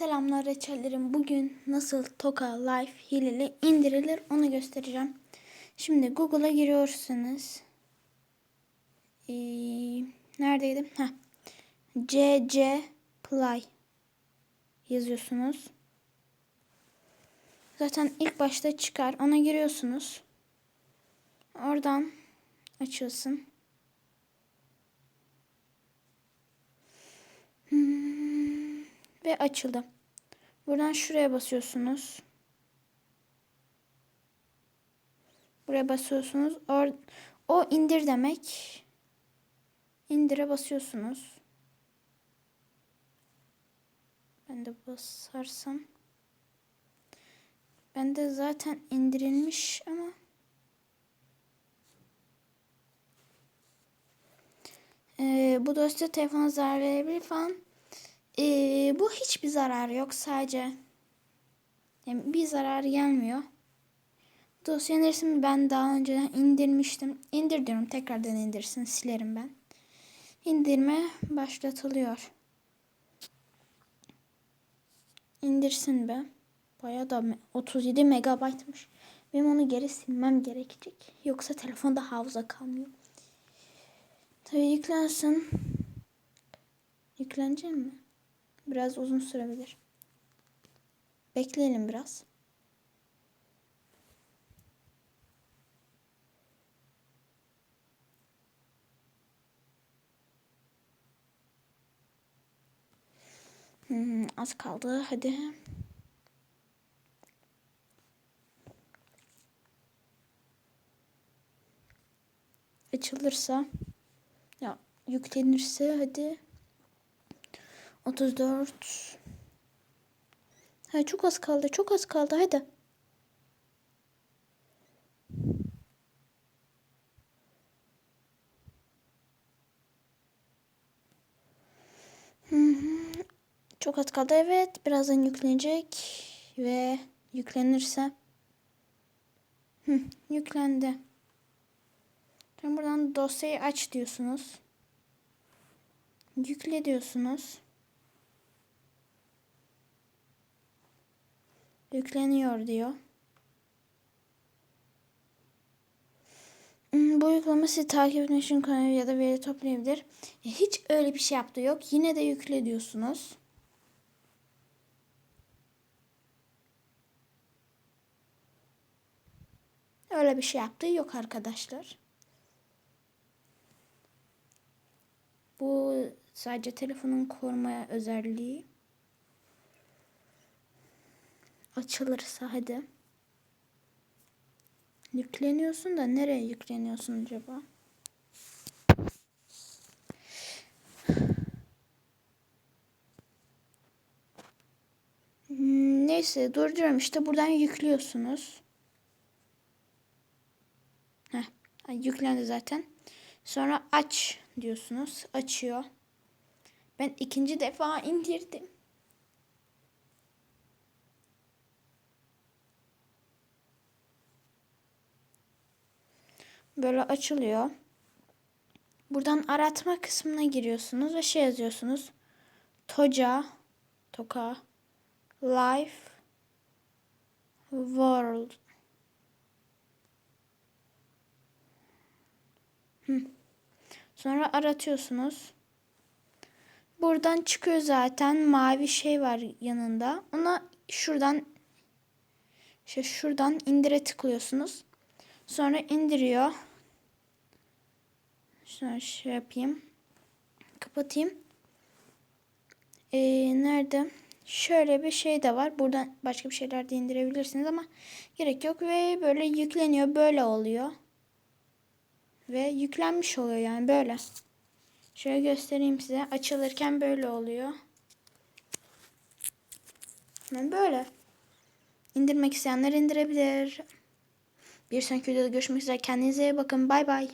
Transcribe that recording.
Selamlar reçellerim. Bugün nasıl Toka Life hileli indirilir onu göstereceğim. Şimdi Google'a giriyorsunuz. Ee, neredeydim? Heh. CC Play yazıyorsunuz. Zaten ilk başta çıkar. Ona giriyorsunuz. Oradan açılsın. Ve açıldı. Buradan şuraya basıyorsunuz. Buraya basıyorsunuz. Or o indir demek. İndire basıyorsunuz. Ben de basarsam. Ben de zaten indirilmiş ama Ee, bu dosya telefona zarar verebilir falan. Ee, bu hiçbir zarar yok sadece. Yani bir zarar gelmiyor. Dosyanın resmini ben daha önceden indirmiştim. İndir diyorum tekrardan indirsin silerim ben. İndirme başlatılıyor. İndirsin be. Bayağı da 37 megabaytmış. Benim onu geri silmem gerekecek. Yoksa telefonda hafıza kalmıyor. Tabii yüklensin. Yüklenecek mi? Biraz uzun sürebilir. Bekleyelim biraz. Hmm, az kaldı. Hadi. Açılırsa ya yüklenirse hadi 34 Ha çok az kaldı. Çok az kaldı. Hadi. Hı hı. Çok az kaldı. Evet. Birazdan yüklenecek. Ve yüklenirse. Hı, yüklendi. Şimdi buradan dosyayı aç diyorsunuz. Yükle diyorsunuz. Yükleniyor diyor. Hmm, Bu uygulama sizi takip etmek için kullanabilir ya da veri toplayabilir. E, Hiç öyle bir şey yaptığı yok. Yine de yükle diyorsunuz. Öyle bir şey yaptığı yok arkadaşlar. Bu sadece telefonun koruma özelliği. Açılırsa hadi. Yükleniyorsun da nereye yükleniyorsun acaba? Hmm, Neyse durduruyorum işte buradan yüklüyorsunuz. Heh, yüklendi zaten. Sonra aç diyorsunuz. Açıyor. Ben ikinci defa indirdim. Böyle açılıyor. Buradan aratma kısmına giriyorsunuz ve şey yazıyorsunuz. Toca, Toka, Life, World. Sonra aratıyorsunuz. Buradan çıkıyor zaten mavi şey var yanında. Ona şuradan işte şuradan indire tıklıyorsunuz. Sonra indiriyor. Şöyle şey yapayım. Kapatayım. Ee, nerede? Şöyle bir şey de var. Buradan başka bir şeyler de indirebilirsiniz ama gerek yok. Ve böyle yükleniyor. Böyle oluyor. Ve yüklenmiş oluyor yani böyle. Şöyle göstereyim size. Açılırken böyle oluyor. Yani böyle. İndirmek isteyenler indirebilir. Bir sonraki videoda görüşmek üzere. Kendinize iyi bakın. Bay bay.